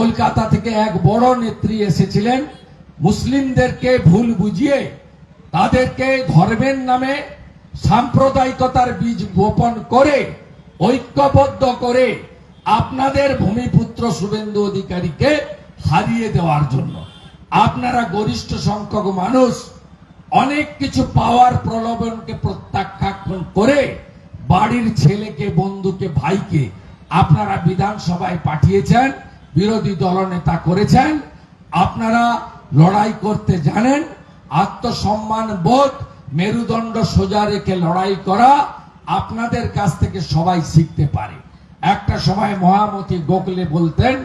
কলকাতা থেকে এক বড় নেত্রী এসেছিলেন। মুসলিমদেরকে ভুল বুঝিয়ে তাদেরকে ধর্মের নামে সাম্প্রদায়িকতার বীজ বপন করে, ঐক্যবদ্ধ করে আপনাদের ভূমিপুত্র শুভেন্দু অধিকারীকে হারিয়ে দেওয়ার জন্য। আপনারা গরিষ্ঠ সংখ্যক মানুষ, অনেক কিছু পাওয়ার প্রলোভনকে প্রত্যাখ্যান করে বাড়ির ছেলেকে, বন্ধুকে, ভাইকে আপনারা বিধানসভায় পাঠিয়েছেন। বিরোধী দলনেতা করেছেন। আপনারা লড়াই করতে জানেন, আত্মসম্মান বোধ, মেরুদণ্ড সোজা রেখে লড়াই করা আপনাদের কাছ থেকে সবাই শিখতে পারে। একটা সময় মহামতি গোখলে বলতেন,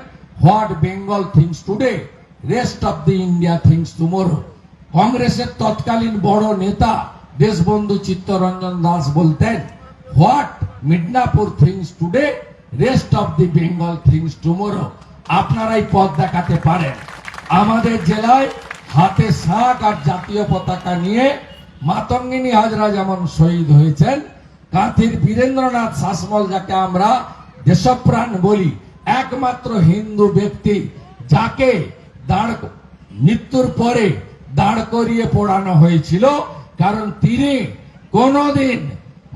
what Bengal thinks today, rest of the India thinks tomorrow. কংগ্রেসের তৎকালীন বড় নেতা দেশবন্ধু চিত্তরঞ্জন দাস বলতেন, what Midnapore thinks today, rest of the Bengal thinks tomorrow. আপনারাই পথ দেখাতে পারেন। আমাদের জেলায় হাতে শাক আর জাতীয় পতাকা নিয়ে মাতঙ্গিনী হাজরা যেমন শহীদ হয়েছেন কাঁথির বীরেন্দ্রনাথ শাসমল যাকে আমরা দেশপ্রাণ বলি, একমাত্র হিন্দু ব্যক্তি যাকে দাঁড় মৃত্যুর পরে দাঁড় করিয়ে পোড়ানো হয়েছিল, কারণ তিনি কোনোদিন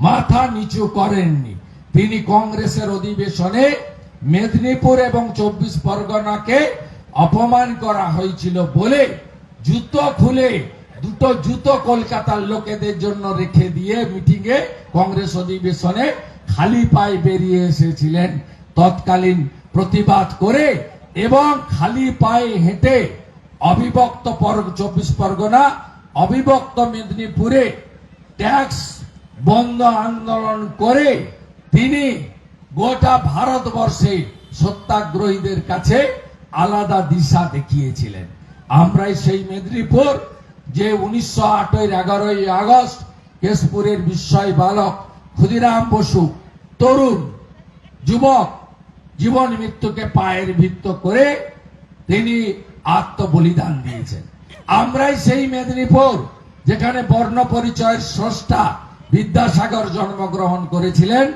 মাথা নিচু করেননি। তিনি কংগ্রেসের অধিবেশনে মেদিনীপুর এবং চব্বিশ পরগনাকে অপমান করা হয়েছিল বলে জুতো খুলে দুটো জুতো কলকাতার লোকেদের জন্য রেখে দিয়ে মিটিংয়ে কংগ্রেস অধিবেশনে খালি পায়ে বেরিয়ে এসেছিলেন। তৎকালীন প্রতিবাদ করে এবং খালি পায়ে হেঁটে অবিভক্ত চব্বিশ পরগনা, অবিভক্ত মেদিনীপুরে ট্যাক্স বন্ধ আন্দোলন করে তিনি গোটা ভারতবর্ষে সত্যাগ্রহীদের কাছে আলাদা দিশা দেখিয়েছিলেন। আমরাই সেই মেদিনীপুর, যে উনিশশো আটের এগারোই আগস্ট কেশপুরের বিস্ময় বালক ক্ষুদিরাম বসু, তরুণ, যুবক, জীবন মৃত্যুকে পায়ের ভিত্ত করে তিনি আত্মবলিদান দিয়েছেন। আমরাই সেই মেদিনীপুর, যেখানে বর্ণ পরিচয়ের স্রষ্টা বিদ্যাসাগর জন্মগ্রহণ করেছিলেন।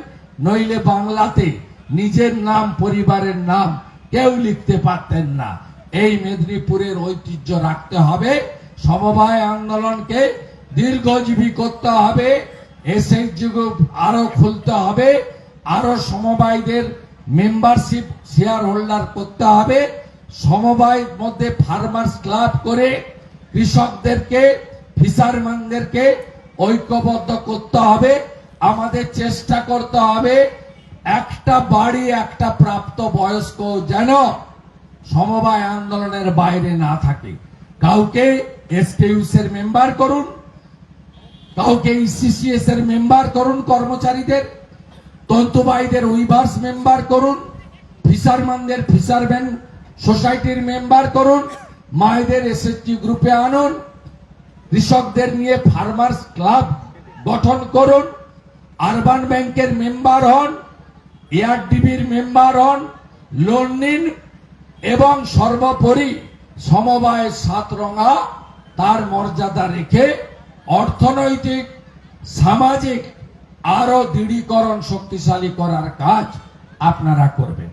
নইলে বাংলাতে নিজের নাম, পরিবারের নাম কেউ লিখতে পারতেন না। এই মেদিনীপুরের ঐতিহ্য রাখতে হবে। সমবায় আন্দোলনকে দীর্ঘজীবী করতে হবে। এসএস যুগ আরও খুলতে হবে। আরও সমবায়দের মেম্বারশিপ শেয়ার হোল্ডার করতে হবে। সমবায়ের মধ্যে ফার্মার্স ক্লাব করে কৃষকদেরকে, ফিশারম্যানদেরকে ঐক্যবদ্ধ করতে হবে। আমাদের চেষ্টা করতে হবে একটা বাড়ি, একটা প্রাপ্ত বয়স্ক যেন সমবায় আন্দোলনের বাইরে না থাকে। কাউকে এসকেইউস এর মেম্বার করুন, কাউকে ইসিসিএস এর মেম্বার করুন কর্মচারীদের, তন্তুবাইদের উইভার্স মেম্বার করুন, ফিশারম্যানদের ফিশারম্যান সোসাইটির মেম্বার করুন, মায়েদের এসএসটি গ্রুপে আনুন, কৃষকদের নিয়ে ফার্মার্স ক্লাব গঠন করুন। আরবান ব্যাংকের মেম্বার হন, এআরডিবির মেম্বার হন লোন নিন এবং সর্বোপরি সমবায় সাতরঙা তার মর্যাদা রেখে অর্থনৈতিক, সামাজিক আরও দৃঢ়ীকরণ শক্তিশালী করার কাজ আপনারা করবেন।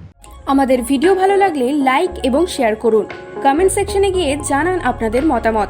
আমাদের ভিডিও ভালো লাগলে লাইক এবং শেয়ার করুন। কমেন্ট সেকশনে গিয়ে জানান আপনাদের মতামত।